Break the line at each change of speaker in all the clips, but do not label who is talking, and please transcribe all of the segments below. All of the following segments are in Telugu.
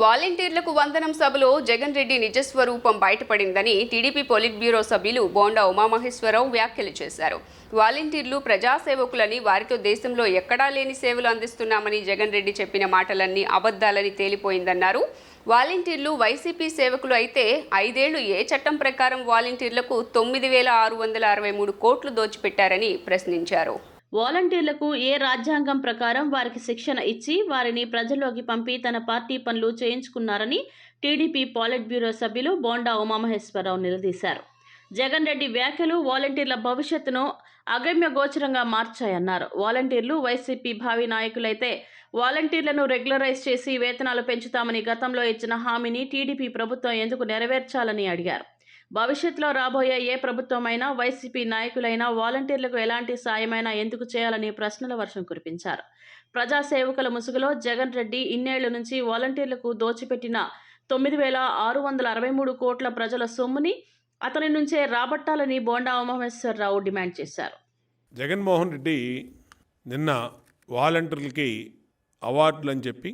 వాలంటీర్లకు వందనం సభలో జగన్ రెడ్డి నిజస్వరూపం బయటపడిందని టీడీపీ పొలిట్ బ్యూరో సభ్యులు బోండా ఉమామహేశ్వరరావు వ్యాఖ్యలు చేశారు. వాలంటీర్లు ప్రజాసేవకులని వారితో దేశంలో ఎక్కడా లేని సేవలు అందిస్తున్నామని జగన్ రెడ్డి చెప్పిన మాటలన్నీ అబద్ధాలని తేలిపోయిందన్నారు. వాలంటీర్లు వైసీపీ సేవకులు అయితే ఐదేళ్ళు ఏ చట్టం ప్రకారం వాలంటీర్లకు తొమ్మిది వేల ఆరు వందల అరవై మూడు కోట్లు దోచిపెట్టారని ప్రశ్నించారు.
వాలంటీర్లకు ఏ రాజ్యాంగం ప్రకారం వారికి శిక్షణ ఇచ్చి వారిని ప్రజల్లోకి పంపి తన పార్టీ పనులు చేయించుకున్నారని టీడీపీ పాలిట్ బ్యూరో సభ్యులు బోండా ఉమామహేశ్వరరావు నిలదీశారు. జగన్ రెడ్డి వ్యాఖ్యలు వాలంటీర్ల భవిష్యత్తును అగమ్య గోచరంగా మార్చాయన్నారు. వాలంటీర్లు వైసీపీ భావి నాయకులైతే వాలంటీర్లను రెగ్యులరైజ్ చేసి వేతనాలు పెంచుతామని గతంలో ఇచ్చిన హామీని టీడీపీ ప్రభుత్వం ఎందుకు నెరవేర్చాలని అడిగారు. భవిష్యత్తులో రాబోయే ఏ ప్రభుత్వమైనా వైసీపీ నాయకులైనా వాలంటీర్లకు ఎలాంటి సాయమైనా ఎందుకు చేయాలని ప్రశ్నల వర్షం కురిపించారు. ప్రజాసేవకుల ముసుగులో జగన్ రెడ్డి ఇన్నేళ్ళ నుంచి వాలంటీర్లకు దోచిపెట్టిన తొమ్మిది వేల ఆరు వందల అరవై మూడు కోట్ల ప్రజల సొమ్ముని అతని నుంచే రాబట్టాలని బోండా ఉమామేశ్వరరావు డిమాండ్ చేశారు.
జగన్మోహన్ రెడ్డి నిన్న వాలంటీర్లకి అవార్డులు అని చెప్పి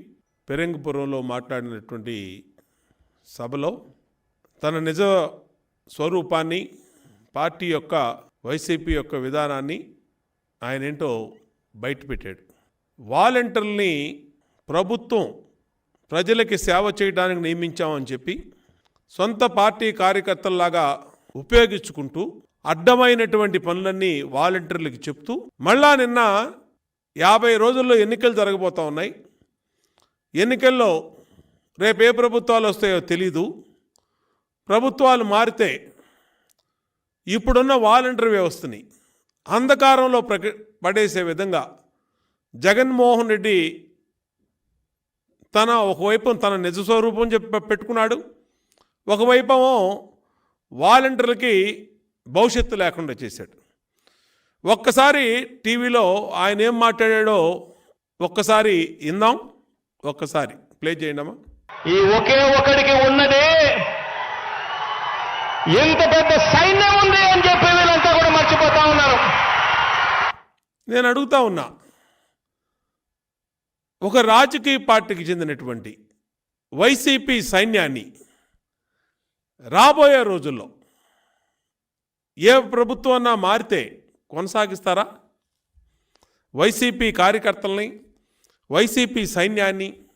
పెరంగిపురంలో మాట్లాడినటువంటి సభలో తన నిజ స్వరూపాన్ని పార్టీ యొక్క వైసీపీ యొక్క విధానాన్ని ఆయన ఏంటో బయటపెట్టాడు. వాలంటీర్ని ప్రభుత్వం ప్రజలకి సేవ చేయడానికి నియమించామని చెప్పి సొంత పార్టీ కార్యకర్తల్లాగా ఉపయోగించుకుంటూ అడ్డమైనటువంటి పనులన్నీ వాలంటీర్లకు చెప్తూ మళ్ళా నిన్న యాభై రోజుల్లో ఎన్నికలు జరగబోతా ఉన్నాయి. ఎన్నికల్లో రేపు ఏ ప్రభుత్వాలు వస్తాయో తెలీదు. ప్రభుత్వాలు మారితే ఇప్పుడున్న వాలంటీర్ వ్యవస్థని అంధకారంలో ప్రక పడేసే విధంగా జగన్మోహన్ రెడ్డి తన ఒకవైపు తన నిజ స్వరూపం చెప్పి పెట్టుకున్నాడు. ఒకవైపేమో వాలంటీర్లకి భవిష్యత్తు లేకుండా చేశాడు. ఒక్కసారి టీవీలో ఆయన ఏం మాట్లాడాడో ఒక్కసారి ఇందాం ఒక్కసారి ప్లే చేయండి అమ్మా
ఈ ఒకే ఒకడికి ఉన్నదే ఎంత పెద్ద సైన్యం ఉంది అని చెప్పి వీళ్ళంతా కూడా మర్చిపోతా ఉన్నారు.
నేను అడుగుతా ఉన్నా ఒక రాజకీయ పార్టీకి చెందినటువంటి వైసీపీ సైన్యాన్ని రాబోయే రోజుల్లో ఏ ప్రభుత్వం మారితే కొనసాగిస్తారా? వైసీపీ కార్యకర్తల్ని వైసీపీ సైన్యాన్ని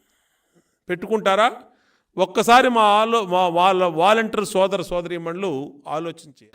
పెట్టుకుంటారా? ఒక్కసారి మా ఆలో మా వాళ్ళ వాలంటీర్ సోదర సోదరీమణులు ఆలోచించి